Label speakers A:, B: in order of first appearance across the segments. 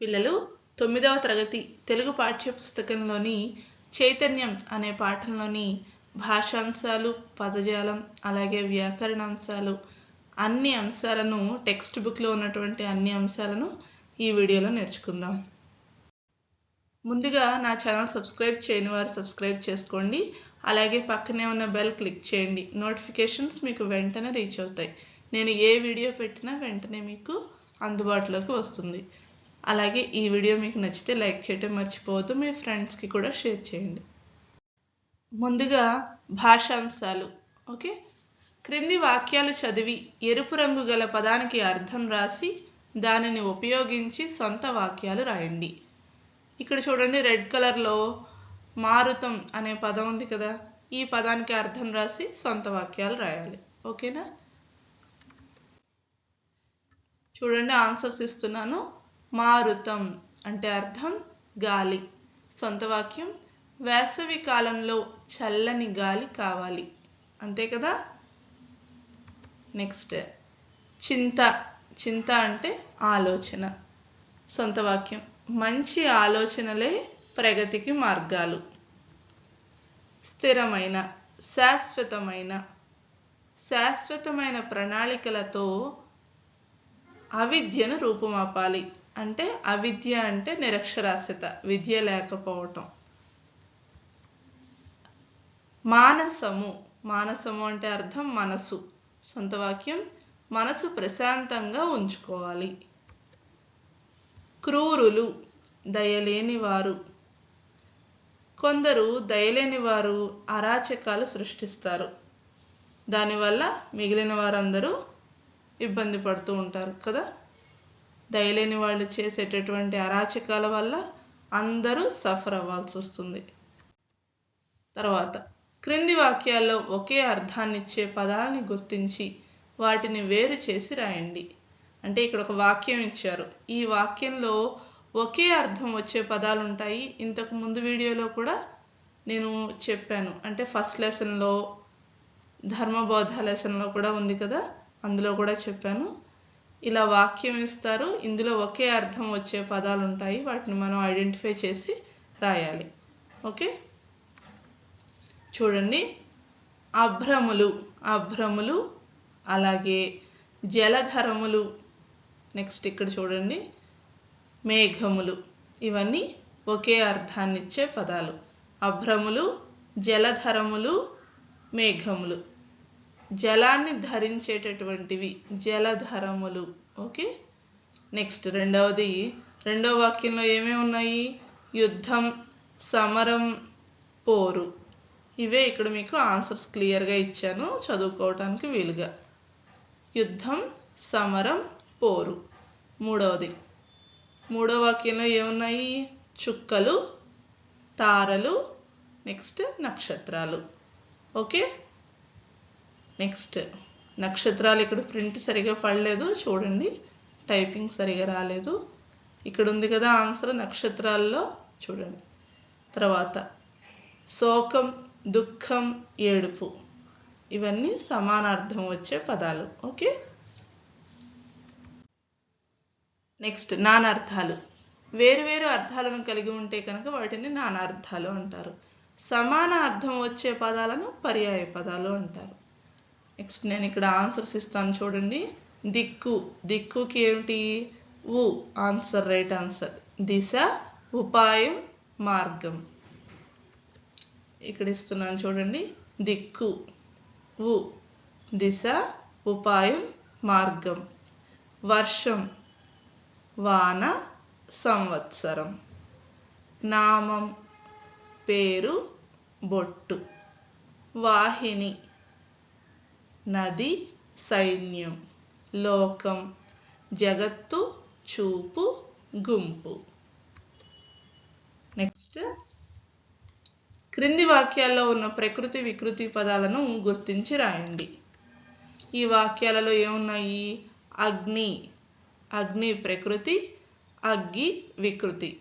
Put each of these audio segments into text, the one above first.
A: పిల్లలు తొమ్మిదవ తరగతి తెలుగు పాఠ్యపుస్తకంలోని చైతన్యం అనే పాఠంలోని భాషాంశాలు పదజాలం అలాగే వ్యాకరణాంశాలు అన్ని అంశాలను టెక్స్ట్ బుక్లో ఉన్నటువంటి అన్ని అంశాలను ఈ వీడియోలో నేర్చుకుందాం. ముందుగా నా ఛానల్ సబ్స్క్రైబ్ చేయని వారు సబ్స్క్రైబ్ చేసుకోండి. అలాగే పక్కనే ఉన్న బెల్ క్లిక్ చేయండి. నోటిఫికేషన్స్ మీకు వెంటనే రీచ్ అవుతాయి. నేను ఏ వీడియో పెట్టినా వెంటనే మీకు అందుబాటులోకి వస్తుంది. అలాగే ఈ వీడియో మీకు నచ్చితే లైక్ చేయడం మర్చిపోవద్దు మీ ఫ్రెండ్స్కి కూడా షేర్ చేయండి. ముందుగా భాషాంశాలు ఓకే? క్రింది వాక్యాలు చదివి ఎరుపు రంగు గల పదానికి అర్థం రాసి దానిని ఉపయోగించి సొంత వాక్యాలు రాయండి. ఇక్కడ చూడండి రెడ్ కలర్లో మారుతం అనే పదం ఉంది కదా ఈ పదానికి అర్థం రాసి సొంత వాక్యాలు రాయాలి. ఓకేనా? చూడండి ఆన్సర్స్ ఇస్తున్నాను. మారుతం అంటే అర్థం గాలి. సొంత వాక్యం వేసవి కాలంలో చల్లని గాలి కావాలి. అంతే కదా? నెక్స్ట్ చింత. చింత అంటే ఆలోచన. సొంత వాక్యం మంచి ఆలోచనలే ప్రగతికి మార్గాలు. స్థిరమైన శాశ్వతమైన. శాశ్వతమైన ప్రణాళికలతో అవిద్యను రూపుమాపాలి. అంటే అవిద్య అంటే నిరక్షరాస్యత విద్య లేకపోవటం. మానసము మానసము అంటే అర్థం మనసు. సొంత వాక్యం మనసు ప్రశాంతంగా ఉంచుకోవాలి. క్రూరులు దయలేని వారు కొందరు దయలేని వారు అరాచకాలు సృష్టిస్తారు. దానివల్ల మిగిలిన వారందరూ ఇబ్బంది పడుతూ ఉంటారు కదా? దయలేని వాళ్ళు చేసేటటువంటి అరాచకాల వల్ల అందరూ సఫర్ అవ్వాల్సి వస్తుంది. తర్వాత క్రింది వాక్యాల్లో ఒకే అర్థాన్నిచ్చే పదాలని గుర్తించి వాటిని వేరు చేసి రాయండి. అంటే ఇక్కడ ఒక వాక్యం ఇచ్చారు. ఈ వాక్యంలో ఒకే అర్థం వచ్చే పదాలు ఉంటాయి ఇంతకు ముందు వీడియోలో కూడా నేను చెప్పాను. అంటే ఫస్ట్ లెసన్లో ధర్మబోధ లెసన్లో కూడా ఉంది కదా అందులో కూడా చెప్పాను. ఇలా వాక్యం ఇస్తారు. ఇందులో ఒకే అర్థం వచ్చే పదాలు ఉంటాయి. వాటిని మనం ఐడెంటిఫై చేసి రాయాలి. ఓకే? చూడండి. అభ్రములు అభ్రములు అలాగే జలధరములు. నెక్స్ట్ ఇక్కడ చూడండి. మేఘములు. ఇవన్నీ ఒకే అర్థాన్నిచ్చే పదాలు. అభ్రములు జలధరములు మేఘములు. జలాన్ని ధరించేటటువంటివి జలధరములు. ఓకే? నెక్స్ట్ రెండవది రెండవ వాక్యంలో ఏమేమి ఉన్నాయి? యుద్ధం సమరం పోరు. ఇవే ఇక్కడ మీకు ఆన్సర్స్ క్లియర్గా ఇచ్చాను చదువుకోవడానికి వీలుగా. యుద్ధం సమరం పోరు. మూడవది మూడో వాక్యంలో ఏమున్నాయి? చుక్కలు తారలు నెక్స్ట్ నక్షత్రాలు. ఓకే? నెక్స్ట్ నక్షత్రాలు ఇక్కడ ప్రింట్ సరిగా పడలేదు. చూడండి టైపింగ్ సరిగా రాలేదు. ఇక్కడ ఉంది కదా ఆన్సర్ నక్షత్రాల్లో. చూడండి. తర్వాత శోకం దుఃఖం ఏడుపు. ఇవన్నీ సమానార్థం వచ్చే పదాలు. ఓకే? నెక్స్ట్ నానార్థాలు. వేరు వేరు అర్థాలను కలిగి ఉంటే కనుక వాటిని నానార్థాలు అంటారు. సమాన అర్థం వచ్చే పదాలను పర్యాయ పదాలు అంటారు. నెక్స్ట్ నేను ఇక్కడ ఆన్సర్స్ ఇస్తాను చూడండి. దిక్కు. దిక్కుకి ఏమిటి? ఊ. ఆన్సర్ రైట్ ఆన్సర్ దిశ ఉపాయం మార్గం. ఇక్కడ ఇస్తున్నాను చూడండి. దిక్కు. ఊ. దిశ ఉపాయం మార్గం. వర్షం. వాన సంవత్సరం. నామం. పేరు బొట్టు. వాహిని. నది సైన్యం. లోకం. జగత్తు చూపు గుంపు. నెక్స్ట్. క్రింది వాక్యాల్లో ఉన్న ప్రకృతి వికృతి పదాలను గుర్తించి రాయండి. ఈ వాక్యాలలో ఏమున్నాయి? అగ్ని. అగ్ని ప్రకృతి అగ్గి వికృతి.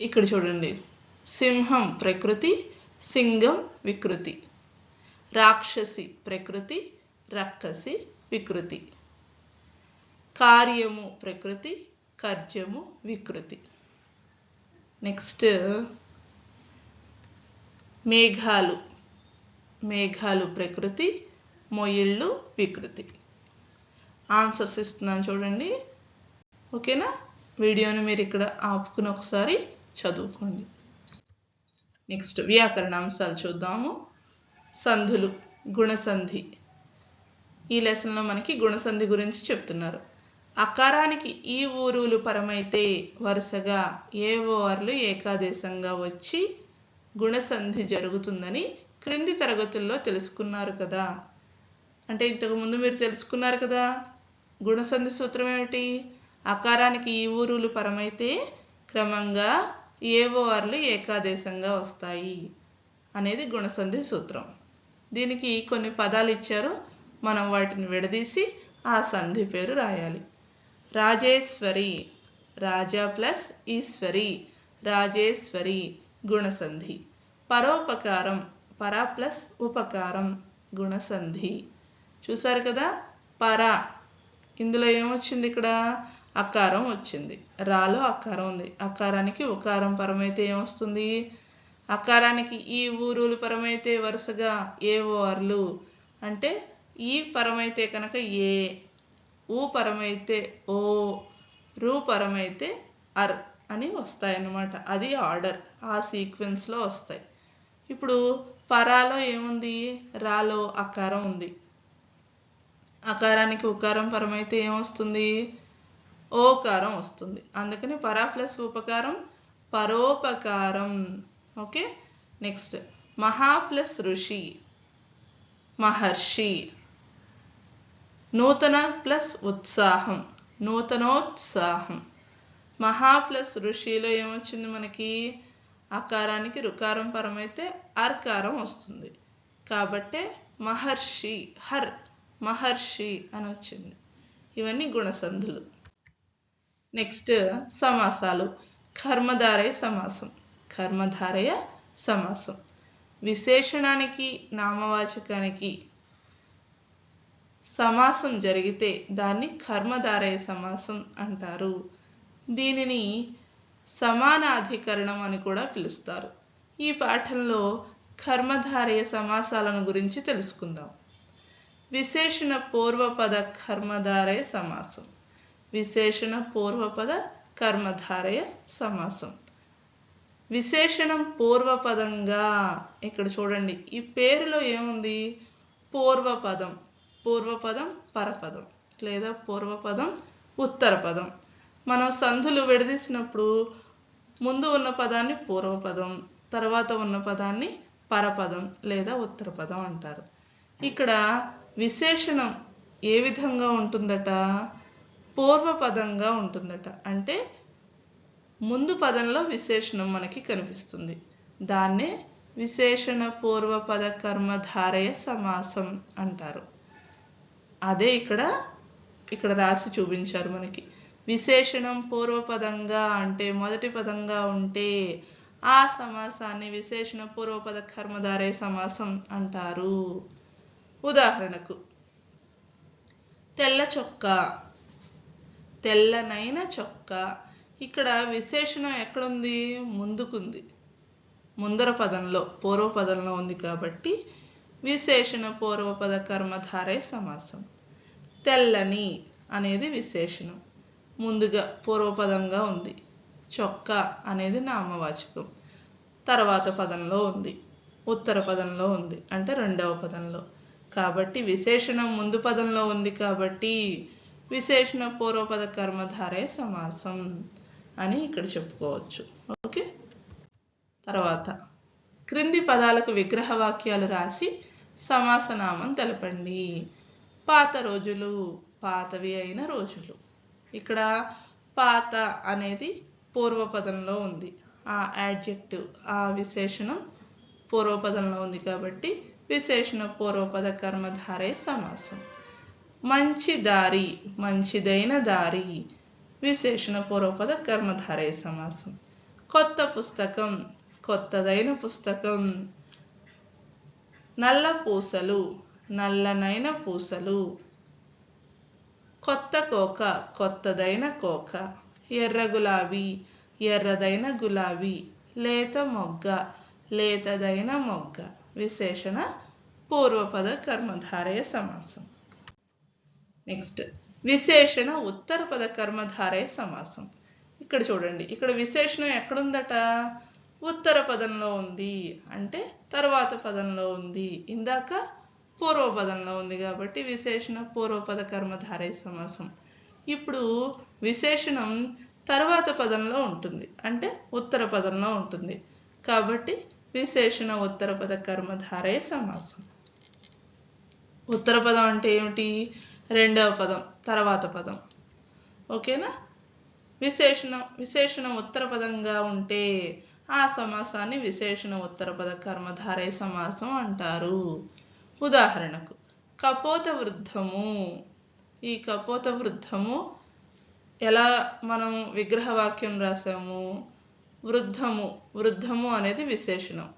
A: ఇక్కడ చూడండి. సింహం ప్రకృతి సింగం వికృతి. రాక్షసి ప్రకృతి రక్కసి వికృతి. కార్యము ప్రకృతి కర్జము వికృతి. నెక్స్ట్ మేఘాలు. మేఘాలు ప్రకృతి మొయిళ్ళు వికృతి. ఆన్సర్స్ ఇస్తున్నాను చూడండి. ఓకేనా? వీడియోని మీరు ఇక్కడ ఆపుకుని ఒకసారి చదువుకోండి. నెక్స్ట్ వ్యాకరణ అంశాలు చూద్దాము. సంధులు గుణసంధి. ఈ లెసన్లో మనకి గుణసంధి గురించి చెప్తున్నారు. అకారానికి ఈ ఊరులు పరమైతే వరుసగా ఏ ఓవర్లు ఏకాదేశంగా వచ్చి గుణసంధి జరుగుతుందని క్రింది తరగతుల్లో తెలుసుకున్నారు కదా. అంటే ఇంతకుముందు మీరు తెలుసుకున్నారు కదా గుణసంధి సూత్రం ఏమిటి? అకారానికి ఈ ఊరులు పరమైతే క్రమంగా ఏ ఓవర్లు ఏకాదేశంగా వస్తాయి అనేది గుణసంధి సూత్రం. దీనికి కొన్ని పదాలు ఇచ్చారు. మనం వాటిని విడదీసి ఆ సంధి పేరు రాయాలి. రాజేశ్వరి రాజా ప్లస్ ఈశ్వరి రాజేశ్వరి గుణసంధి. పరోపకారం పరా ప్లస్ ఉపకారం గుణసంధి. చూసారు కదా? పర. ఇందులో ఏమొచ్చింది ఇక్కడ? అకారం వచ్చింది. రాలో అకారం ఉంది. అకారానికి ఉకారం పరమైతే ఏమొస్తుంది? అకారానికి ఈ ఊరులు పరమైతే వరుసగా ఏ ఓఆర్లు అంటే ఈ పరమైతే కనుక ఏ ఊ పరమైతే ఓ రూ పరమైతే అర్ అని వస్తాయన్నమాట. అది ఆర్డర్. ఆ సీక్వెన్స్లో వస్తాయి. ఇప్పుడు పరాలో ఏముంది? రాలో అకారం ఉంది. అకారానికి ఉకారం పరమైతే ఏమొస్తుంది ఓకారం వస్తుంది. అందుకని పరా ప్లస్ ఉపకారం పరోపకారం. ఓకే? నెక్స్ట్. మహా ప్లస్ ఋషి. మహర్షి. నూతన ప్లస్ ఉత్సాహం. నూతనోత్సాహం. మహా ప్లస్ ఋషిలో ఏమొచ్చింది మనకి? అకారానికి రుకారం పరమైతే అర్కారం వస్తుంది. కాబట్టే మహర్షి హర్ మహర్షి అని వచ్చింది ఇవన్నీ గుణసంధులు. నెక్స్ట్ సమాసాలు. కర్మధారై సమాసం. కర్మధారయ సమాసం. విశేషణానికి నామవాచకానికి సమాసం జరిగితే దాన్ని కర్మధారయ సమాసం అంటారు. దీనిని సమానాధికరణం అని కూడా పిలుస్తారు. ఈ పాఠంలో కర్మధారయ సమాసాలను గురించి తెలుసుకుందాం. విశేషణ పూర్వపద కర్మధారయ సమాసం. విశేషణ పూర్వపద కర్మధారయ సమాసం. విశేషణం పూర్వపదంగా. ఇక్కడ చూడండి. ఈ పేరులో ఏముంది? పూర్వపదం. పూర్వపదం పరపదం లేదా పూర్వపదం ఉత్తరపదం. మనం సంధులు విడదీసినప్పుడు ముందు ఉన్న పదాన్ని పూర్వపదం తర్వాత ఉన్న పదాన్ని పరపదం లేదా ఉత్తరపదం అంటారు. ఇక్కడ విశేషణం ఏ విధంగా ఉంటుందట? పూర్వపదంగా ఉంటుందట. అంటే ముందు పదంలో విశేషణం మనకి కనిపిస్తుంది. దాన్నే విశేషణ పూర్వపద కర్మధారయ సమాసం అంటారు. అదే ఇక్కడ ఇక్కడ రాసి చూపించారు మనకి. విశేషణం పూర్వపదంగా అంటే మొదటి పదంగా ఉంటే ఆ సమాసాన్ని విశేషణ పూర్వపద కర్మధారయ సమాసం అంటారు. ఉదాహరణకు తెల్ల చొక్కా తెల్లనైన చొక్కా ఇక్కడ విశేషణం ఎక్కడుంది? ముందుకుంది. ముందర పదంలో పూర్వపదంలో ఉంది కాబట్టి విశేషణ పూర్వపద కర్మధారై సమాసం. తెల్లని అనేది విశేషణం. ముందుగా పూర్వపదంగా ఉంది. చొక్కా అనేది నామవాచకం. తర్వాత పదంలో ఉంది. ఉత్తర పదంలో ఉంది అంటే రెండవ పదంలో. కాబట్టి విశేషణం ముందు పదంలో ఉంది కాబట్టి విశేషణ పూర్వపద కర్మధారే సమాసం. అని ఇక్కడ చెప్పుకోవచ్చు. ఓకే? తర్వాత క్రింది పదాలకు విగ్రహ వాక్యాలు రాసి సమాసనామం తెలపండి. పాత రోజులు పాతవి అయిన రోజులు. ఇక్కడ పాత అనేది పూర్వపదంలో ఉంది. ఆ యాడ్జెక్టివ్ ఆ విశేషణం పూర్వపదంలో ఉంది కాబట్టి విశేషణ పూర్వపద కర్మధారే సమాసం. మంచి దారి మంచిదైన దారి విశేషణ పూర్వపద కర్మధారయ సమాసం. కొత్త పుస్తకం కొత్తదైన పుస్తకం నల్ల పూసలు నల్లనైన పూసలు కొత్త కోక కొత్తదైన కోక ఎర్ర గులాబీ ఎర్రదైన గులాబీ లేత మొగ్గ లేతదైన మొగ్గ. విశేషణ పూర్వపద కర్మధారయ సమాసం. నెక్స్ట్ విశేషణ ఉత్తర పద కర్మధారయ సమాసం. ఇక్కడ చూడండి ఇక్కడ విశేషణం ఎక్కడుందట? ఉత్తర పదంలో ఉంది అంటే తర్వాత పదంలో ఉంది. ఇందాక పూర్వపదంలో ఉంది కాబట్టి విశేషణ పూర్వపద కర్మధారయ సమాసం. ఇప్పుడు విశేషణం తర్వాత పదంలో ఉంటుంది అంటే ఉత్తర పదంలో ఉంటుంది. కాబట్టి విశేషణ ఉత్తర పద కర్మధారయ సమాసం. ఉత్తర పదం అంటే ఏమిటి? రెండవ పదం. తర్వాత పదం. ఓకేనా? విశేషణం విశేషణం ఉత్తర పదంగా ఉంటే ఆ సమాసాన్ని విశేషణ ఉత్తర పద కర్మధారయ సమాసం అంటారు. ఉదాహరణకు కపోత వృద్ధము. ఈ కపోత వృద్ధము ఎలా మనం విగ్రహవాక్యం రాసాము? వృద్ధము వృద్ధము అనేది విశేషణం.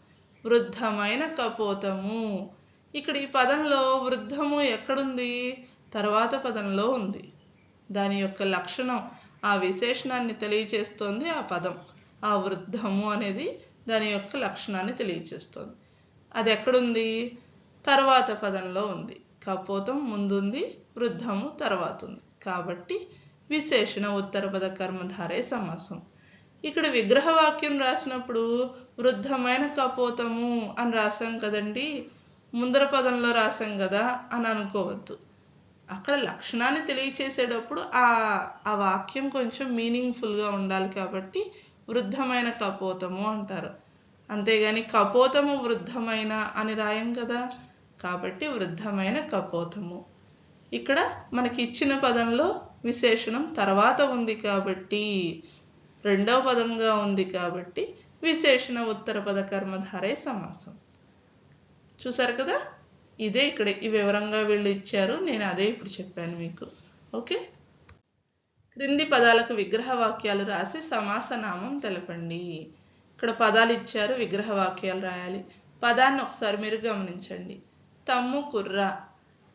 A: వృద్ధమైన కపోతము. ఇక్కడ ఈ పదంలో వృద్ధము ఎక్కడుంది? తర్వాత పదంలో ఉంది. దాని యొక్క లక్షణం ఆ విశేషణాన్ని తెలియచేస్తోంది ఆ పదం. ఆ వృద్ధము అనేది దాని యొక్క లక్షణాన్ని తెలియచేస్తుంది. అది ఎక్కడుంది? తర్వాత పదంలో ఉంది. కపోతం ముందుంది వృద్ధము తర్వాత ఉంది కాబట్టి విశేషణ ఉత్తర పద కర్మధారే సమాసం. ఇక్కడ విగ్రహవాక్యం రాసినప్పుడు వృద్ధమైన కపోతము అని రాసాం కదండి? ముందర పదంలో రాసాం కదా అని అనుకోవద్దు. అక్కడ లక్షణాన్ని తెలియచేసేటప్పుడు ఆ ఆ వాక్యం కొంచెం మీనింగ్ఫుల్గా ఉండాలి కాబట్టి వృద్ధమైన కపోతము అంటారు. అంతేగాని కపోతము వృద్ధమైన అని రాయం కదా? కాబట్టి వృద్ధమైన కపోతము. ఇక్కడ మనకి ఇచ్చిన పదంలో విశేషణం తర్వాత ఉంది కాబట్టి రెండవ పదంగా ఉంది కాబట్టి విశేషణ ఉత్తర పద కర్మధారే సమాసం. చూసారు కదా? ఇదే ఇక్కడ ఈ వివరంగా వీళ్ళు ఇచ్చారు. నేను అదే ఇప్పుడు చెప్పాను మీకు. ఓకే? క్రింది పదాలకు విగ్రహ వాక్యాలు రాసి సమాస నామం తెలపండి. ఇక్కడ పదాలు ఇచ్చారు విగ్రహ వాక్యాలు రాయాలి. పదాన్ని ఒకసారి మీరు గమనించండి. తమ్ము కుర్ర.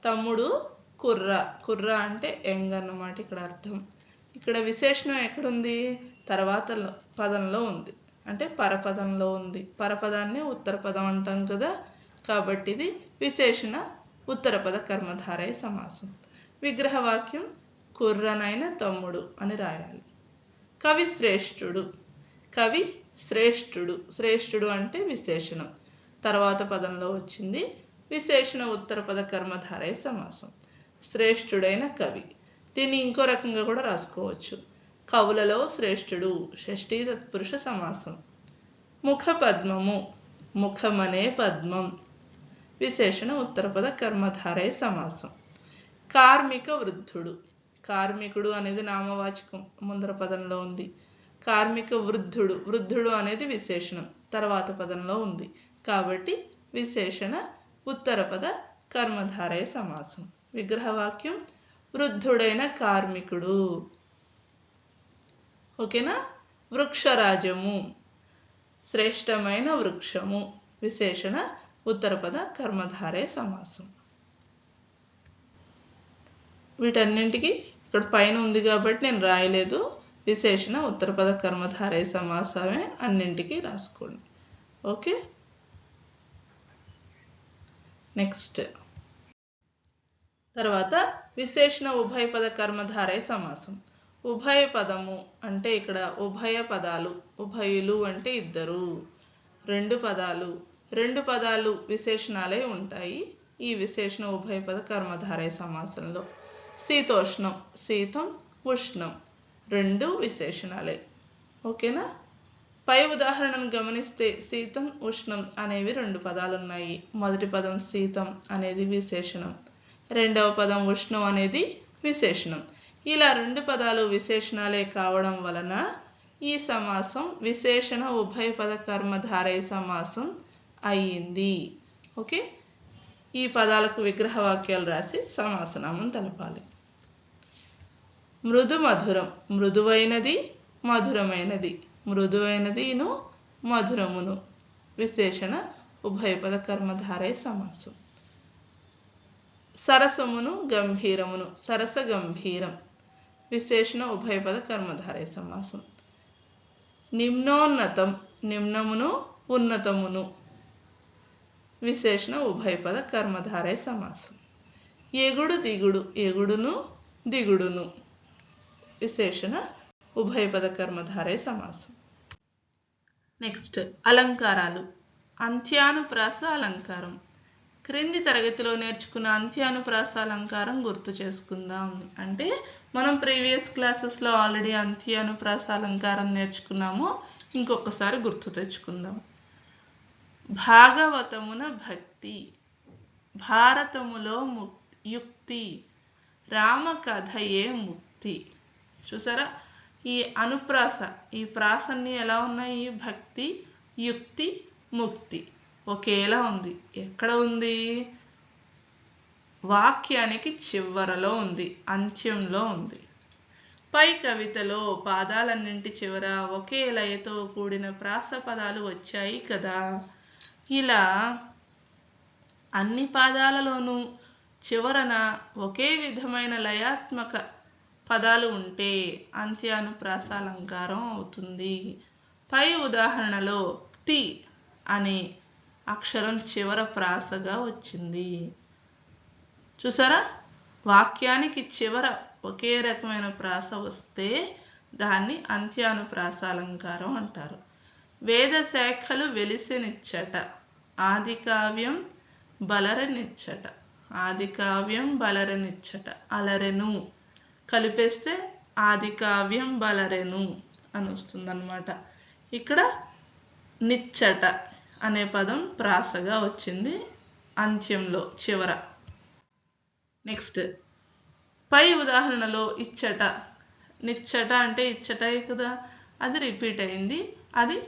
A: తమ్ముడు కుర్ర. కుర్ర అంటే యంగ్ అన్నమాట ఇక్కడ అర్థం. ఇక్కడ విశేషణం ఎక్కడుంది? తర్వాత పదంలో ఉంది. అంటే పరపదంలో ఉంది. పరపదాన్ని ఉత్తర పదం అంటాం కదా. కాబట్టి ఇది విశేషణ ఉత్తరపద కర్మధారయ సమాసం. విగ్రహవాక్యం కుర్రనైన తమ్ముడు అని రాయాలి. కవి శ్రేష్ఠుడు. కవి శ్రేష్ఠుడు. శ్రేష్ఠుడు అంటే విశేషణం. తర్వాత పదంలో వచ్చింది విశేషణ ఉత్తర పద కర్మధారయ సమాసం. శ్రేష్ఠుడైన కవి. దీన్ని ఇంకో రకంగా కూడా రాసుకోవచ్చు. కవులలో శ్రేష్ఠుడు షష్ఠీ తత్పురుష సమాసం. ముఖ పద్మము ముఖమనే పద్మం. విశేషణ ఉత్తరపద కర్మధారయ సమాసం. కార్మిక వృద్ధుడు. కార్మికుడు అనేది నామవాచకం ముందర పదంలో ఉంది. కార్మిక వృద్ధుడు. వృద్ధుడు అనేది విశేషణం తర్వాత పదంలో ఉంది. కాబట్టి విశేషణ ఉత్తర పద కర్మధారయ సమాసం. విగ్రహవాక్యం వృద్ధుడైన కార్మికుడు. ఓకేనా? వృక్షరాజము. శ్రేష్టమైన వృక్షము. విశేషణ ఉత్తరపద కర్మధారే సమాసం. వీటన్నింటికి ఇక్కడ పైన ఉంది కాబట్టి నేను రాయలేదు. విశేషణ ఉత్తరపద కర్మధారే సమాసమే అన్నింటికి రాసుకోండి. ఓకే? నెక్స్ట్. తర్వాత విశేషణ ఉభయ పద కర్మధారయ సమాసం. ఉభయ పదము అంటే ఇక్కడ ఉభయ పదాలు ఉభయులు అంటే ఇద్దరు. రెండు పదాలు రెండు పదాలు విశేషణాలే ఉంటాయి. ఈ విశేషణ ఉభయపద కర్మధారయ సమాసంలో. శీతోష్ణం శీతం ఉష్ణం రెండు విశేషణాలే. ఓకేనా? పై ఉదాహరణను గమనిస్తే శీతం ఉష్ణం అనేవి రెండు పదాలు ఉన్నాయి మొదటి పదం శీతం అనేది విశేషణం. రెండవ పదం ఉష్ణం అనేది విశేషణం. ఇలా రెండు పదాలు విశేషణాలే కావడం వలన ఈ సమాసం విశేషణ ఉభయ పద కర్మధారయ సమాసం అయ్యింది ఓకే? ఈ పదాలకు విగ్రహ వాక్యాలు రాసి సమాసనామం తెలపాలి. మృదు మధురం మృదువైనది మధురమైనది. మృదువైనదిను మధురమును. విశేషణ ఉభయపద కర్మధారయ సమాసం. సరసమును గంభీరమును. సరస గంభీరం. విశేషణ ఉభయపద కర్మధారయ సమాసం. నిమ్నోన్నతం నిమ్నమును ఉన్నతమును. విశేషణ ఉభయపద కర్మధారయ సమాసం. ఎగుడు దిగుడు ఎగుడును దిగుడును. విశేషణ ఉభయపద కర్మధారయ సమాసం. నెక్స్ట్ అలంకారాలు. అంత్యానుప్రాస అలంకారం. క్రింది తరగతిలో నేర్చుకున్న అంత్యానుప్రాస అలంకారం గుర్తు చేసుకుందాం. అంటే మనం ప్రీవియస్ క్లాసెస్లో ఆల్రెడీ అంత్యానుప్రాస అలంకారం నేర్చుకున్నాము. ఇంకొకసారి గుర్తు తెచ్చుకుందాం. భాగవతమున భక్తి భారతములో ము యుక్తి రామకథయే ముక్తి. చూసారా? ఈ అనుప్రాస ఈ ప్రాసన్ని ఎలా ఉన్నాయి? భక్తి యుక్తి ముక్తి. ఒకేలా ఉంది. ఎక్కడ ఉంది? వాక్యానికి చివరలో ఉంది. అంత్యంలో ఉంది. పై కవితలో పాదాలన్నింటి చివర ఒకే లయతో కూడిన ప్రాస పదాలు వచ్చాయి కదా. ఇలా అన్ని పాదాలలోనూ చివరన ఒకే విధమైన లయాత్మక పదాలు ఉంటే అంత్యానుప్రాస అలంకారం అవుతుంది. పై ఉదాహరణలో తి అనే అక్షరం చివర ప్రాసగా వచ్చింది. చూసారా? వాక్యానికి చివర ఒకే రకమైన ప్రాస వస్తే దాన్ని అంత్యానుప్రాస అలంకారం అంటారు. వేద శాఖలు వెలిసినిచ్చట. ఆది కావ్యం బలరనిచ్చట. ఆది కావ్యం బలరనిచ్చట. అలరెను. కలిపేస్తే ఆది కావ్యం బలరెను అని వస్తుందన్నమాట. ఇక్కడ నిచ్చట అనే పదం ప్రాసగా వచ్చింది అంత్యంలో చివర. నెక్స్ట్. పై ఉదాహరణలో ఇచ్చట. నిచ్చట అంటే ఇచ్చటే కదా? అది రిపీట్ అయింది. అది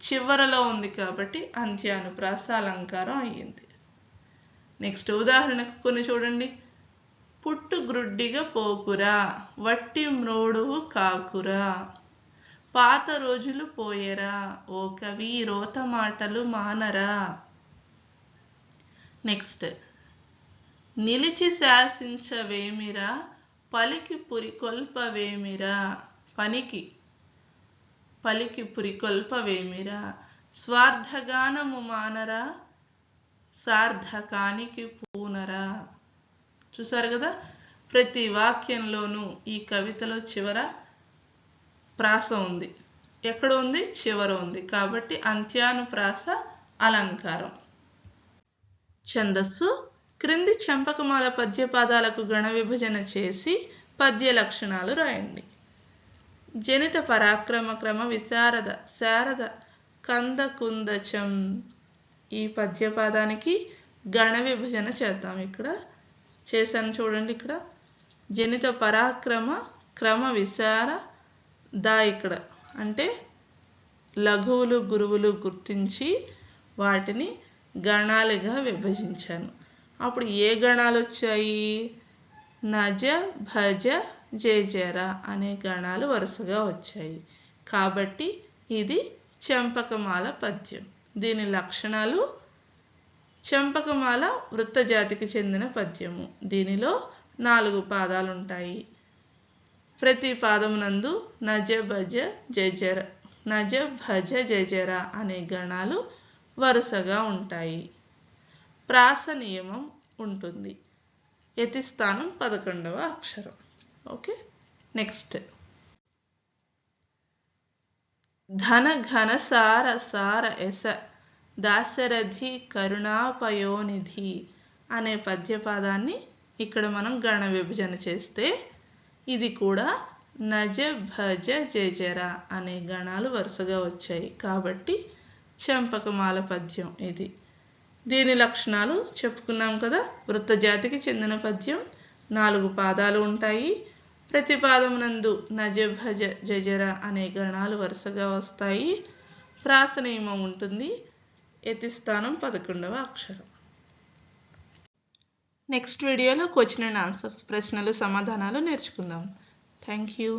A: చివరలో ఉంది కాబట్టి అంత్యానుప్రాస అలంకారం అయ్యింది. నెక్స్ట్ ఉదాహరణకు కొన్ని చూడండి. పుట్టు గ్రుడ్డిగా పోకురా వట్టి మ్రోడువు కాకురా పాత రోజులు పోయరా ఓ కవి రోత మాటలు మానరా. నెక్స్ట్ నిలిచి శాసించవేమిరా పలికి పురికొల్పవేమిరా పనికి పలికి పురికొల్పవేమిరా? స్వార్థగానము మానరా? సార్థకానికి పూనరా? చూసారు కదా? ప్రతి వాక్యంలోనూ ఈ కవితలో చివర ప్రాస ఉంది. ఎక్కడ ఉంది చివర ఉంది. కాబట్టి అంత్యానుప్రాస అలంకారం. ఛందస్సు క్రింది చంపకమాల పద్యపాదాలకు గణ విభజన చేసి పద్య లక్షణాలు రాయండి. జనిత పరాక్రమ క్రమ విశారద శారద కంద కుందచం ఈ పద్యపాదానికి గణ విభజన చేద్దాం ఇక్కడ. చేశాను చూడండి ఇక్కడ. జనిత పరాక్రమ క్రమ విశార దా ఇక్కడ. అంటే లఘువులు గురువులు గుర్తించి వాటిని గణాలుగా విభజించాను. అప్పుడు ఏ గణాలు వచ్చాయి? నజ భజ జేజర అనే గణాలు వరుసగా వచ్చాయి. కాబట్టి ఇది చెంపకమాల పద్యం. దీని లక్షణాలు చెంపకమాల వృత్తజాతికి చెందిన పద్యము. దీనిలో నాలుగు పాదాలు ఉంటాయి ప్రతి పాదమునందు నజ భజ జజర నజ భజ జజర అనే గణాలు వరుసగా ఉంటాయి. ప్రాస నియమం ఉంటుంది. యతిస్థానం పదకొండవ అక్షరం. ఓకే నెక్స్ట్ ధన ఘన సార సార ఎస దాశరథి కరుణాపయోనిధి అనే పద్యపాదాన్ని ఇక్కడ మనం గణ విభజన చేస్తే ఇది కూడా నజ భజ జజర అనే గణాలు వరుసగా వచ్చాయి కాబట్టి చంపకమాల పద్యం ఇది. దీని లక్షణాలు చెప్పుకున్నాం కదా వృత్తజాతికి చెందిన పద్యం. నాలుగు పాదాలు ఉంటాయి. ప్రతిపాదమునందు నజ భజ జజర అనే గణాలు వరుసగా వస్తాయి. ప్రాస నియమం ఉంటుంది యతిస్థానం పదకొండవ అక్షరం. నెక్స్ట్ వీడియోలో క్వశ్చన్ అండ్ ఆన్సర్స్ ప్రశ్నలు సమాధానాలు నేర్చుకుందాం. Thank you.